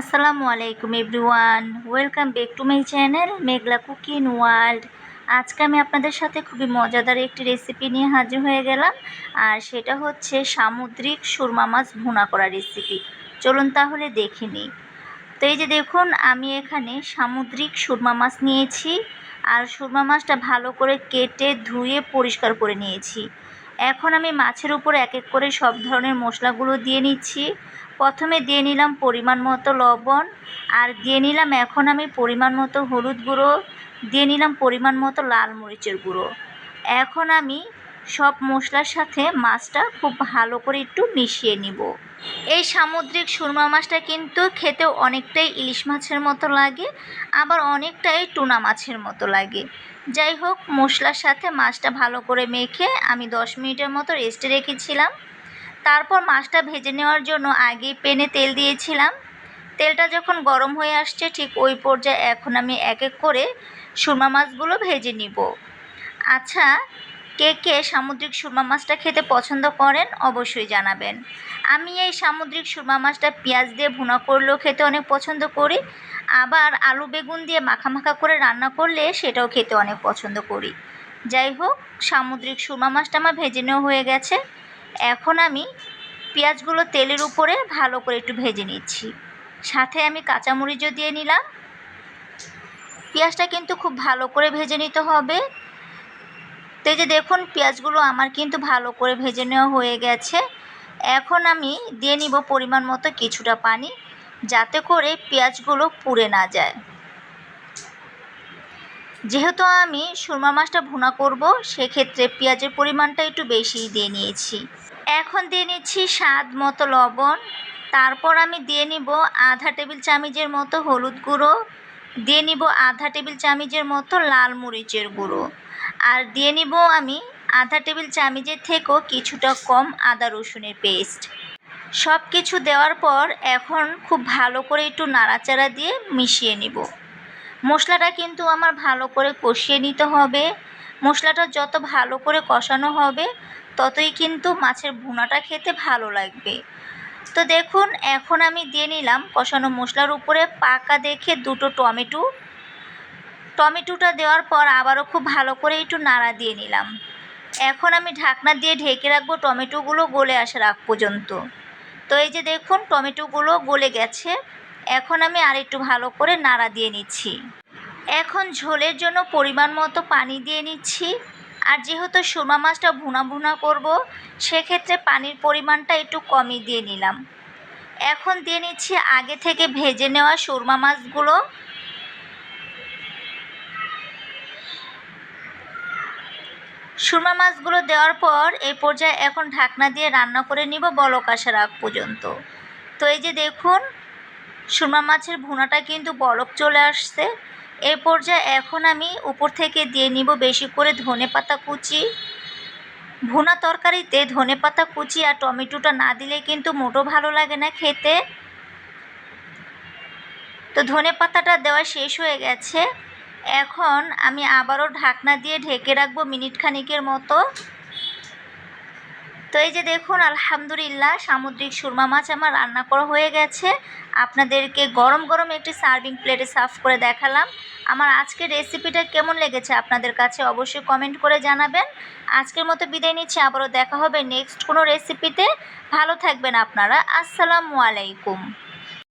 আসসালামু আলাইকুম everyone. Welcome back to my channel Meghla cooking world. আজকে আমি আপনাদের সাথে খুবই মজাদার একটি রেসিপি নিয়ে হাজির হয়ে গেলাম, আর সেটা হচ্ছে সামুদ্রিক সুরমা মাছ ভুনা করা রেসিপি চলুন তাহলে দেখে নিই। তো এই যে দেখুন, আমি এখানে সামুদ্রিক সুরমা মাছ নিয়েছি, আর সুরমা মাছটা ভালো করে কেটে ধুয়ে পরিষ্কার করে নিয়েছি। এখন আমি মাছের উপর এক এক করে সব ধরনের মশলাগুলো দিয়ে নিচ্ছি প্রথমে দিয়ে নিলাম পরিমাণ মতো লবণ, আর দিয়ে নিলাম এখন আমি পরিমাণ মতো হলুদ গুঁড়ো, দিয়ে নিলাম পরিমাণ মতো লাল মরিচের গুঁড়ো। এখন আমি সব মশলার সাথে মাছটা খুব ভালো করে একটু মিশিয়ে নিব। এই সামুদ্রিক সুরমা মাছটা কিন্তু খেতে অনেকটাই ইলিশ মাছের মতো লাগে, আবার অনেকটাই টুনা মাছের মতো লাগে। যাই হোক, মশলার সাথে মাছটা ভালো করে মেখে আমি দশ মিনিটের মতো রেস্টে রেখেছিলাম। তারপর মাছটা ভেজে নেওয়ার জন্য আগেই পেনে তেল দিয়েছিলাম। তেলটা যখন গরম হয়ে আসছে, ঠিক ওই পর্যায়ে এখন আমি এক এক করে সুরমা মাছগুলো ভেজে নিব। আচ্ছা কে কে সামুদ্রিক সুরমা মাছটা খেতে পছন্দ করেন অবশ্যই জানাবেন। আমি এই সামুদ্রিক সুরমা মাছটা পেঁয়াজ দিয়ে ভুনা করলেও খেতে অনেক পছন্দ করি। আবার আলু বেগুন দিয়ে মাখা মাখা করে রান্না করলে সেটাও খেতে অনেক পছন্দ করি। যাই হোক, সামুদ্রিক সুরমা মাছটা আমার ভেজে নেওয়া হয়ে গেছে। এখন আমি পেঁয়াজগুলো তেলের উপরে ভালো করে একটু ভেজে নিচ্ছি। সাথে আমি কাঁচামরিচও দিয়ে নিলাম। পেঁয়াজটা কিন্তু খুব ভালো করে ভেজে নিতে হবে। তো এই যে দেখুন, পেঁয়াজগুলো আমার কিন্তু ভালো করে ভেজে নেওয়া হয়ে গেছে। এখন আমি দিয়ে নিব পরিমাণ মতো কিছুটা পানি, যাতে করে পেঁয়াজগুলো পুড়ে না যায়। যেহেতু আমি সুরমা মাছটা ভুনা করব, সেক্ষেত্রে পেঁয়াজের পরিমাণটা একটু বেশিই দিয়ে নিয়েছি। এখন দিয়ে নিচ্ছি স্বাদ মতো লবণ। তারপর আমি দিয়ে নিব আধা টেবিল চামচের মতো হলুদ গুঁড়ো। দিয়ে নিব আধা টেবিল চামচের মতো লাল মরিচের গুঁড়ো। আর দিয়ে নিব আমি আধা টেবিল চামচের থেকেও কিছুটা কম আদা রসুনের পেস্ট। সব কিছু দেওয়ার পর এখন খুব ভালো করে একটু নাড়াচাড়া দিয়ে মিশিয়ে নিব। মশলাটা কিন্তু আমার ভালো করে কষিয়ে নিতে হবে। মশলাটা যত ভালো করে কষানো হবে, ততই কিন্তু মাছের ভুনাটা খেতে ভালো লাগবে। তো দেখুন, এখন আমি দিয়ে নিলাম কষানো মশলার উপরে পাকা দেখে দুটো টমেটো। টমেটোটা দেওয়ার পর আবারও খুব ভালো করে একটু নাড়া দিয়ে নিলাম। এখন আমি ঢাকনা দিয়ে ঢেকে রাখব টমেটোগুলো গলে আসার আগ পর্যন্ত। তো এই যে দেখুন, টমেটোগুলো গলে গেছে। এখন আমি আর একটু ভালো করে নাড়া দিয়ে নিচ্ছি। এখন ঝোলের জন্য পরিমাণ মতো পানি দিয়ে নিচ্ছি। আর যেহেতু সুরমা মাছটা ভুনা ভুনা করব, সেক্ষেত্রে পানির পরিমাণটা একটু কমই দিয়ে নিলাম। এখন দিয়ে নিচ্ছি আগে থেকে ভেজে নেওয়া সুরমা মাছগুলো। সুরমা মাছগুলো দেওয়ার পর এই পর্যায়ে এখন ঢাকনা দিয়ে রান্না করে নিব বলক আসার আগ পর্যন্ত। তো এই যে দেখুন সুরমা মাছের ভুনাটা কিন্তু বরফ চলে আসছে। এই পর্যায়ে এখন আমি উপর থেকে দিয়ে নিব বেশি করে ধনে পাতা কুচি। ভুনা তরকারিতে ধনে পাতা কুচি আর টমেটোটা না দিলে কিন্তু মোটো ভালো লাগে না খেতে। তো ধনে পাতাটা দেওয়া শেষ হয়ে গেছে। এখন আমি আবারও ঢাকনা দিয়ে ঢেকে রাখব মিনিট খানিকের মতো। তো এই যে দেখুন, আলহামদুলিল্লাহ সামুদ্রিক সুরমা মাছ আমার রান্না করা হয়ে গেছে। আপনাদেরকে গরম গরম একটি সার্ভিং প্লেটে সার্ভ করে দেখালাম। আমার আজকের রেসিপিটা কেমন লেগেছে আপনাদের কাছে অবশ্যই কমেন্ট করে জানাবেন। আজকের মতো বিদায় নিচ্ছি, আবারও দেখা হবে নেক্সট কোনো রেসিপিতে ভালো থাকবেন আপনারা। আসসালামু আলাইকুম।